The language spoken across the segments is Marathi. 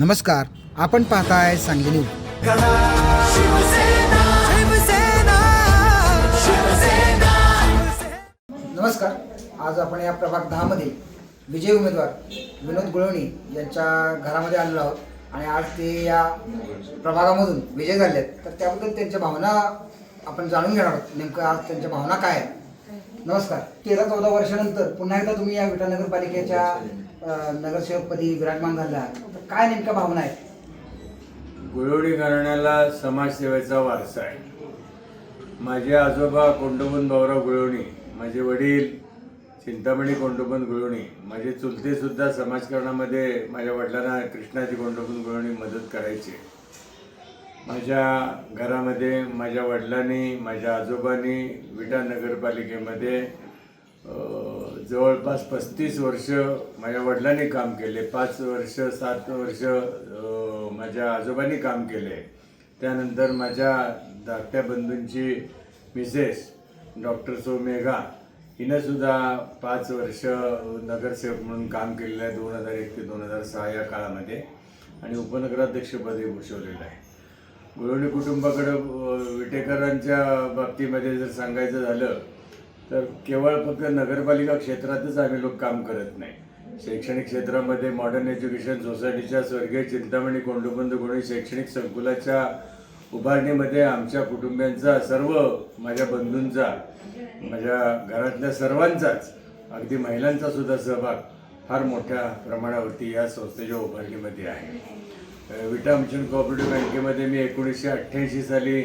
नमस्कार आपण पाहताय सांगली न्यूज. नमस्कार आज आपण या प्रभाग दहामध्ये विजय उमेदवार विनोद गुळवणी यांच्या घरामध्ये आलेलो आहोत. आणि आज ते या प्रभागामधून विजय झाले आहेत तर त्याबद्दल त्यांच्या भावना आपण जाणून घेणार आहोत. नेमकं आज त्यांच्या भावना काय आहेत? नमस्कार. तेरा चौदा वर्षानंतर पुन्हा एकदा तुम्ही या विटा नगरपालिकेच्या नगरसेवकपदी विराजमान झाला. तर काय नेमक्या भावना आहेत गुळवणी घराण्याला समाजसेवेचा वारसा आहे. माझे आजोबा कोंडोबन भाऊराव गुळवणी माझे वडील चिंतामणी कोंडोबन गुळवणी माझे चुलतेसुद्धा समाजकारणामध्ये माझ्या वडिलांना कृष्णाजी कोंडोबन गुळवणी मदत करायचे. माझ्या घरामध्ये माझ्या वडिलांनी माझ्या आजोबांनी विटा नगरपालिकेमध्ये जवळपास पस्तीस वर्ष माझ्या वडिलांनी काम केले पाच वर्ष सात वर्ष माझ्या आजोबांनी काम केले. त्यानंतर माझ्या धाकट्या बंधूंची मिसेस डॉक्टर सोमेघा हिनंसुद्धा पाच वर्ष नगरसेवक म्हणून काम केलेलं आहे दोन हजार एक ते दोन हजार सहा या काळामध्ये. आणि उपनगराध्यक्षपदही भूषवलेलं आहे. गुळवणी कुटुंबाकडं विटेकरांच्या बाबतीमध्ये जर सांगायचं झालं तर केवळ फक्त नगरपालिका क्षेत्रातच आम्ही लोक काम करत नाही. शैक्षणिक क्षेत्रामध्ये मॉडर्न एज्युकेशन सोसायटीच्या स्वर्गीय चिंतामणी कोंडोबंद कोणी शैक्षणिक संकुलाच्या उभारणीमध्ये आमच्या कुटुंबियांचा सर्व माझ्या बंधूंचा माझ्या घरातल्या सर्वांचाच अगदी महिलांचा सुद्धा सहभाग फार मोठ्या प्रमाणावरती या संस्थेच्या उभारणीमध्ये आहे. विटा मिशन कोऑपरेटिव्ह बँकेमध्ये मी एकोणीसशे अठ्ठ्याऐंशी साली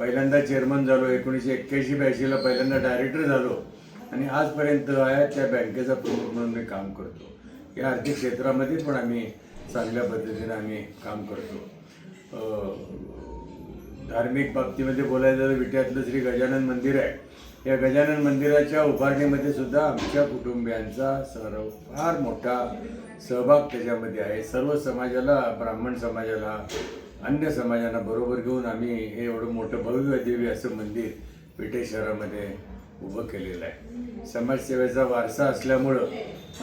पहिल्यांदा चेअरमन झालो एकोणीसशे एक्क्याऐंशी ब्याऐंशीला पहिल्यांदा डायरेक्टर झालो. आणि आजपर्यंत आहे त्या बँकेचा प्रमुख म्हणून मी काम करतो. या आर्थिक क्षेत्रामध्ये पण आम्ही चांगल्या पद्धतीने आम्ही काम करतो. धार्मिक बाबतीमध्ये बोलायचं तर विट्यातलं श्री गजानन मंदिर आहे. या गजानन मंदिराच्या उभारणीमध्ये सुद्धा आमच्या कुटुंबियांचा सर्व फार मोठा सहभाग त्याच्यामध्ये आहे. सर्व समाजाला ब्राह्मण समाजाला अन्य समाजांना बरोबर घेऊन आम्ही हे एवढं मोठं भव्य देवी असं मंदिर विटे शहरामध्ये उभं केलेलं आहे. समाजसेवेचा वारसा असल्यामुळं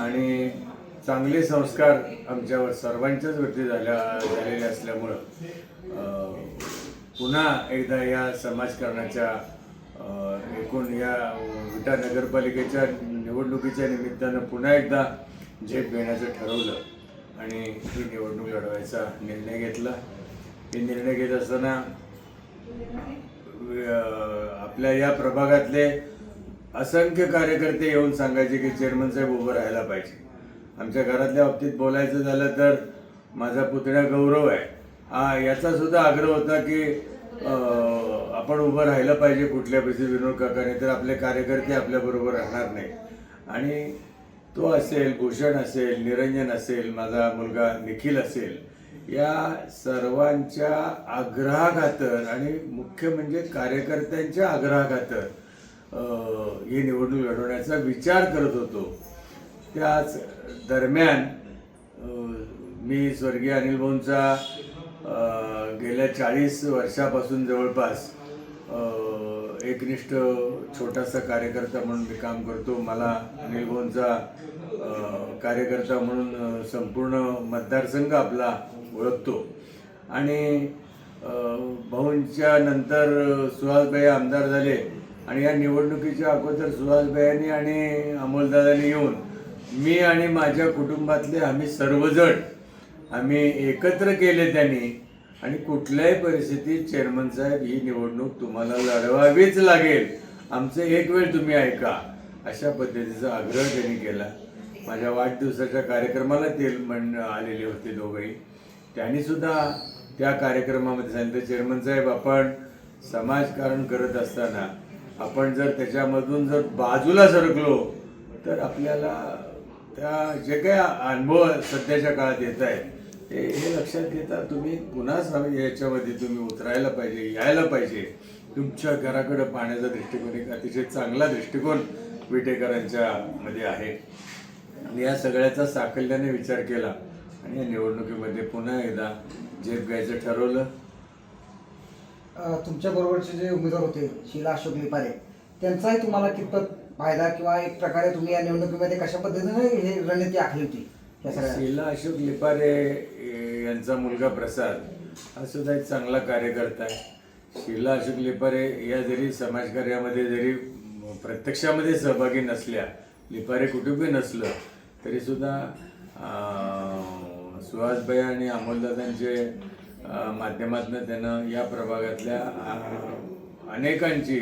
आणि चांगले संस्कार आमच्यावर सर्वांच्याच वरती झाल्या झालेले असल्यामुळं पुन्हा एकदा या समाजकारणाच्या एकूण या विटा नगरपालिकेच्या निवडणुकीच्या निमित्तानं पुन्हा एकदा झेप घेण्याचं ठरवलं आणि ही निवडणूक लढवायचा निर्णय घेतला. हे निर्णय घेत असताना आपल्या या प्रभागातले असंख्य कार्यकर्ते येऊन सांगायचे की चेअरमन साहेब उभं राहायला पाहिजे. आमच्या घरातल्या बाबतीत बोलायचं झालं तर माझा पुतण्या गौरव आहे. हा याचा सुद्धा आग्रह होता की आपण उभं राहिलं पाहिजे कुठल्या परिस्थितीत विनोद काकाने तर आपले कार्यकर्ते आपल्याबरोबर राहणार नाही आणि तो असेल भूषण असेल निरंजन असेल माझा मुलगा निखिल असेल या सर्वांच्या आग्रहाखातर आणि मुख्य म्हणजे कार्यकर्त्यांच्या आग्रहाखातर ही निवडणूक लढवण्याचा विचार करत होतो. त्याच दरम्यान मी स्वर्गीय अनिल भाऊंचा गेल्या चाळीस वर्षापासून जवळपास एकनिष्ठ छोटासा कार्यकर्ता म्हणून मी काम करतो. मला अनिल भाऊंचा कार्यकर्ता म्हणून संपूर्ण मतदारसंघ आपला ओळखतो. आणि भाऊंच्या नंतर सुहासबाई आमदार झाले आणि या निवडणुकीच्या अगोदर सुहासबाईंनी आणि अमोलदादांनी येऊन मी आणि माझ्या कुटुंबातले आम्ही सर्वजण आम्ही एकत्र केले त्यांनी. आणि कुठल्याही परिस्थितीत चेअरमन साहेब ही निवडणूक तुम्हाला लढवावीच लागेल. आमचं एक वेळ तुम्ही ऐका. अशा पद्धतीचा आग्रह त्यांनी केला. माझ्या वाढदिवसाच्या कार्यक्रमाला ते म्हण आलेले होते दोघंही. त्यांनी सुद्धा त्या कार्यक्रमामध्ये सांगितलं चेअरमन साहेब आपण समाजकारण करत असताना आपण जर त्याच्यामधून जर बाजूला सरकलो तर आपल्याला त्या जे काही अनुभव सध्याच्या काळात येत आहेत ते हे लक्षात घेता तुम्ही पुन्हाच सम- याच्यामध्ये तुम्ही उतरायला पाहिजे यायला पाहिजे. तुमच्या घराकडं पाहण्याचा दृष्टिकोन एक अतिशय चांगला दृष्टिकोन विटेकरांच्या मध्ये आहे. आणि या सगळ्याचा साकल्याने विचार केला. आणि या निवडणुकीमध्ये पुन्हा एकदा झेप घ्यायचं ठरवलं. तुमच्या बरोबरचे जे उमेदवार होते शिला अशोक लिपारे त्यांचाही तुम्हाला कितपत फायदा किंवा एक प्रकारे तुम्ही या निवडणुकीमध्ये कशा पद्धतीने हे रणनीती आखली होती? शिला अशोक लिपारे यांचा मुलगा प्रसाद हा सुद्धा एक चांगला कार्यकर्ता आहे. शिला अशोक लिपारे या जरी समाजकार्यामध्ये जरी प्रत्यक्षामध्ये सहभागी नसल्या लिपारे कुटुंबी नसलं तरीसुद्धा सुहासबाई आणि अमोलदादांचे माध्यमातून त्यांना या प्रभागातल्या अनेकांची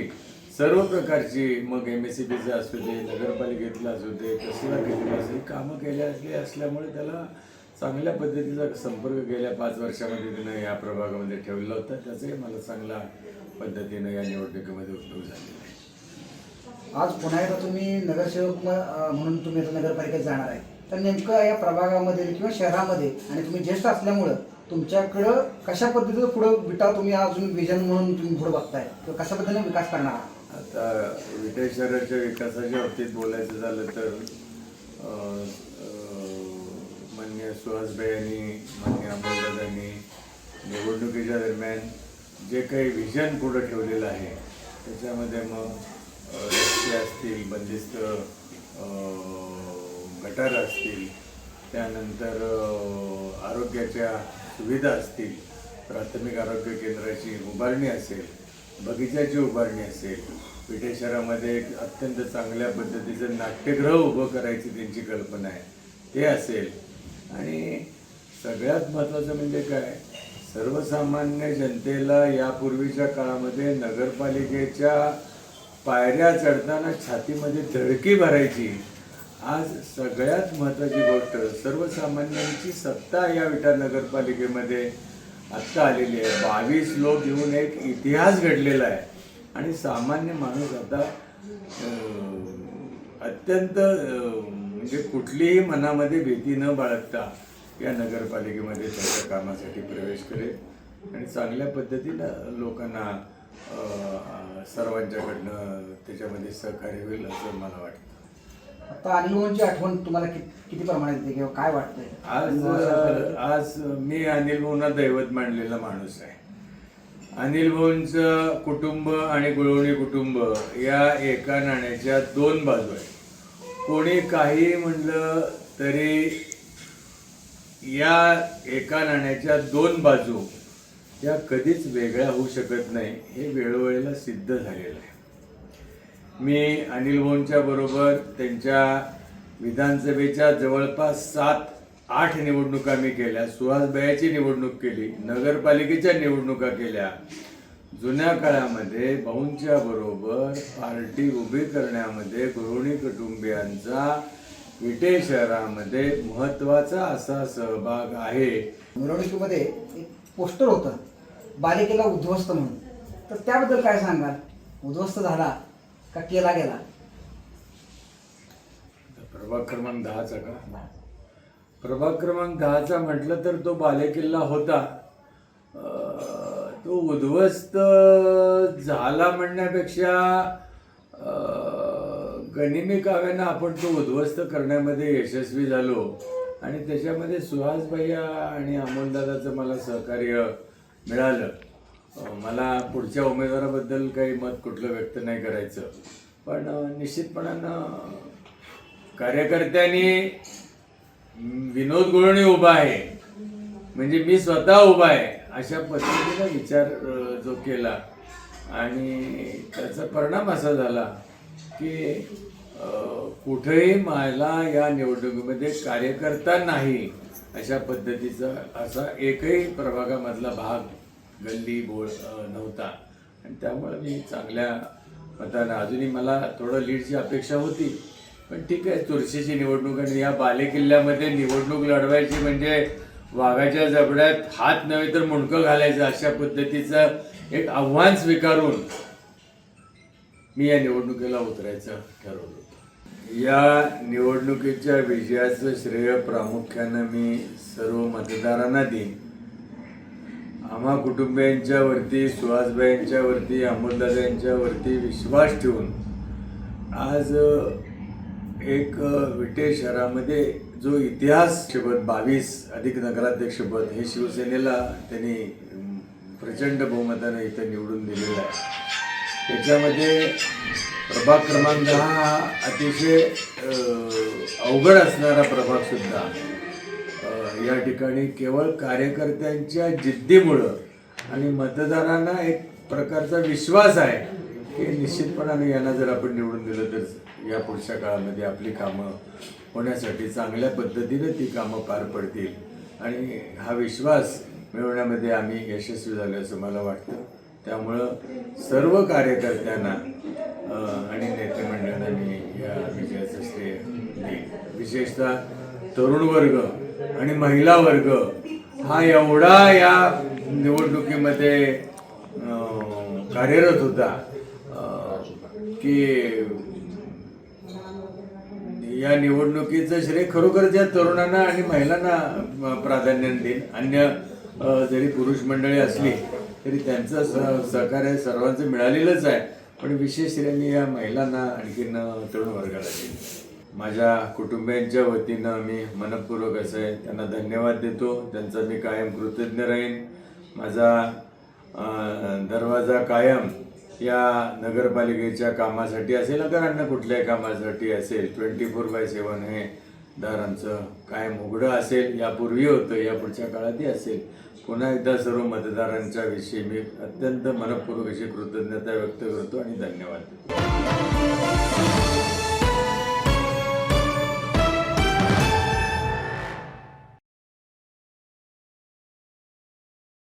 सर्व प्रकारची मग एम एस सी बीचं असू दे नगरपालिकेतलं असू दे तहसीलदार असू दे कामं केल्यातली असल्यामुळे त्याला चांगल्या पद्धतीचा संपर्क गेल्या पाच वर्षामध्ये त्यानं या प्रभागामध्ये ठेवला होता. त्याचाही मला चांगला पद्धतीनं या निवडणुकीमध्ये उपयोग झालेला आहे आज पुन्हा एकदा तुम्ही नगरसेवक म्हणून तुम्ही आता नगरपालिकेत जाणार आहे. तर नेमकं या प्रभागामध्ये किंवा शहरामध्ये आणि तुम्ही ज्येष्ठ असल्यामुळं तुमच्याकडं कशा पद्धतीचं पुढं विटा तुम्ही अजून विजन म्हणून तुम्ही पुढे बघताय? किंवा कशा पद्धतीने विकास करणार आहात? आता विटे शहराच्या विकासाच्या बाबतीत बोलायचं झालं तर मान्य सुहासभाई यांनी मान्य अमोलदादांनी निवडणुकीच्या दरम्यान जे काही विजन पुढं ठेवलेलं आहे त्याच्यामध्ये मग रस्ते असतील बंदिस्त गटार असतील त्यानंतर आरोग्याच्या सुविधा असतील प्राथमिक आरोग्य केंद्राची उभारणी असेल बगीचाची उभारणी असेल विटे शहरामध्ये एक अत्यंत चांगल्या पद्धतीचं नाट्यगृह उभं करायची त्यांची कल्पना आहे ते असेल. आणि सगळ्यात महत्त्वाचं म्हणजे काय? सर्वसामान्य जनतेला यापूर्वीच्या काळामध्ये नगरपालिकेच्या पायऱ्या चढताना छातीमध्ये धडकी भरायची आज सगळ्यात महत्त्वाची गोष्ट सर्वसामान्यांची सत्ता या विटा नगरपालिकेमध्ये आत्ता आलेली आहे. बावीस लोक घेऊन एक इतिहास घडलेला आहे. आणि सामान्य माणूस आता अत्यंत म्हणजे कुठलीही मनामध्ये भीती न बाळगता या नगरपालिकेमध्ये त्याच्या कामासाठी प्रवेश करेल. आणि चांगल्या पद्धतीनं लोकांना सर्वांच्याकडनं त्याच्यामध्ये सहकार्य होईल असं मला वाटतं. आता अनिल आठवण तुम्हाला किती किती प्रमाणात येते किंवा काय वाटतंय? आज आज मी अनिल भाऊंना दैवत मानलेला माणूस आहे. अनिल भाऊंचं कुटुंब आणि गुळवणी कुटुंब या एका नाण्याच्या दोन बाजू आहेत. कोणी काही म्हणलं तरी या एका नाण्याच्या दोन बाजू या कधीच वेगळ्या होऊ शकत नाही हे वेळोवेळेला सिद्ध झालेलं आहे. मी अनिल भाऊंच्या बरोबर त्यांच्या विधानसभेच्या जवळपास सात आठ निवडणुका मी केल्या. सुहासबायाची निवडणूक केली नगरपालिकेच्या निवडणुका केल्या. जुन्या काळामध्ये भाऊंच्या बरोबर पार्टी उभी करण्यामध्ये गृहिणी कुटुंबियांचा विटे शहरामध्ये महत्त्वाचा असा सहभाग आहे. मिरवणुकीमध्ये एक पोस्टर होतं बालिकेला उद्ध्वस्त म्हणून. तर त्याबद्दल काय सांगाल? उद्ध्वस्त झाला का केला गेला? प्रभाग क्रमांक दहाचा का? प्रभाग क्रमांक दहाचा म्हटलं तर तो बालेकिल्ला होता. तो उद्ध्वस्त झाला म्हणण्यापेक्षा गनिमी काव्यानं आपण तो उद्ध्वस्त करण्यामध्ये यशस्वी झालो. आणि त्याच्यामध्ये सुहास भैया आणि अमोलदादाचं मला सहकार्य मिळालं. मला पुढच्या उमेदवाराबद्दल काही मत कुठलं व्यक्त नाही करायचं. पण निश्चितपणानं कार्यकर्त्यांनी विनोद गुळणी उभा आहे. म्हणजे मी स्वतः उभा आहे अशा पद्धतीचा विचार जो केला. आणि त्याचा परिणाम असा झाला की कुठेही मला या निवडणुकीमध्ये कार्यकर्ता नाही अशा पद्धतीचा असा एकही प्रभागामधला भाग गल्ली बोळ नव्हता. आणि त्यामुळे मी चांगल्या मतानं अजूनही मला थोडं लीडची अपेक्षा होती. पण ठीक आहे चुरशीची निवडणूक आणि या बालेकिल्ल्यामध्ये निवडणूक लढवायची म्हणजे वाघाच्या जबड्यात हात नव्हे तर मुंडकं घालायचं अशा पद्धतीचं एक आव्हान स्वीकारून मी या निवडणुकीला उतरायचं ठरवलं या निवडणुकीच्या विजयाचं श्रेय प्रामुख्यानं मी सर्व मतदारांना देईन. आम्हा कुटुंबियांच्या वरती सुहासबाईंच्या वरती वरती विश्वास ठेवून आज एक विटे शहरामध्ये जो इतिहास शपथ बावीस अधिक नगराध्यक्षपद हे शिवसेनेला त्यांनी प्रचंड बहुमतानं इथं निवडून दिलेलं आहे. त्याच्यामध्ये प्रभाग क्रमांक दहा हा अतिशय अवघड असणारा प्रभाग सुद्धा. या ठिकाणी केवळ कार्यकर्त्यांच्या जिद्दीमुळं आणि मतदारांना एक प्रकारचा विश्वास आहे. की निश्चितपणाने यांना जर आपण निवडून दिलं तर या पुढच्या काळामध्ये आपली कामं होण्यासाठी चांगल्या पद्धतीने ती कामं पार पडतील. आणि हा विश्वास मिळवण्यामध्ये आम्ही यशस्वी झालो असं मला वाटतं. त्यामुळं सर्व कार्यकर्त्यांना आणि नेतेमंडळांना मी या विजयाचं श्रेय विशेषतः तरुण वर्ग आणि महिला वर्ग हा एवढा या निवडणुकीमध्ये कार्यरत होता. की या निवडणुकीचं श्रेय खरोखर ज्या तरुणांना आणि महिलांना प्राधान्य देईल. अन्य जरी पुरुष मंडळी असली तरी त्यांचं स- सहकार्य सर्वांचं मिळालेलंच आहे. पण विशेष मी या महिलांना आणखीन तरुण वर्गाला देईन. माझ्या कुटुंबियांच्या वतीनं मी मनपूर्वक असं आहे त्यांना धन्यवाद देतो. त्यांचा मी कायम कृतज्ञ राहीन. माझा दरवाजा कायम या नगरपालिकेच्या कामासाठी असेल अगर अन्य कुठल्याही कामासाठी असेल. ट्वेंटी फोर बाय सेवन हे दारांचं कायम उघडं असेल. यापूर्वी होतं या पुढच्या काळातही असेल. पुन्हा एकदा सर्व मतदारांच्या विषयी मी अत्यंत मनपूर्वक अशी कृतज्ञता व्यक्त करतो आणि धन्यवाद देतो.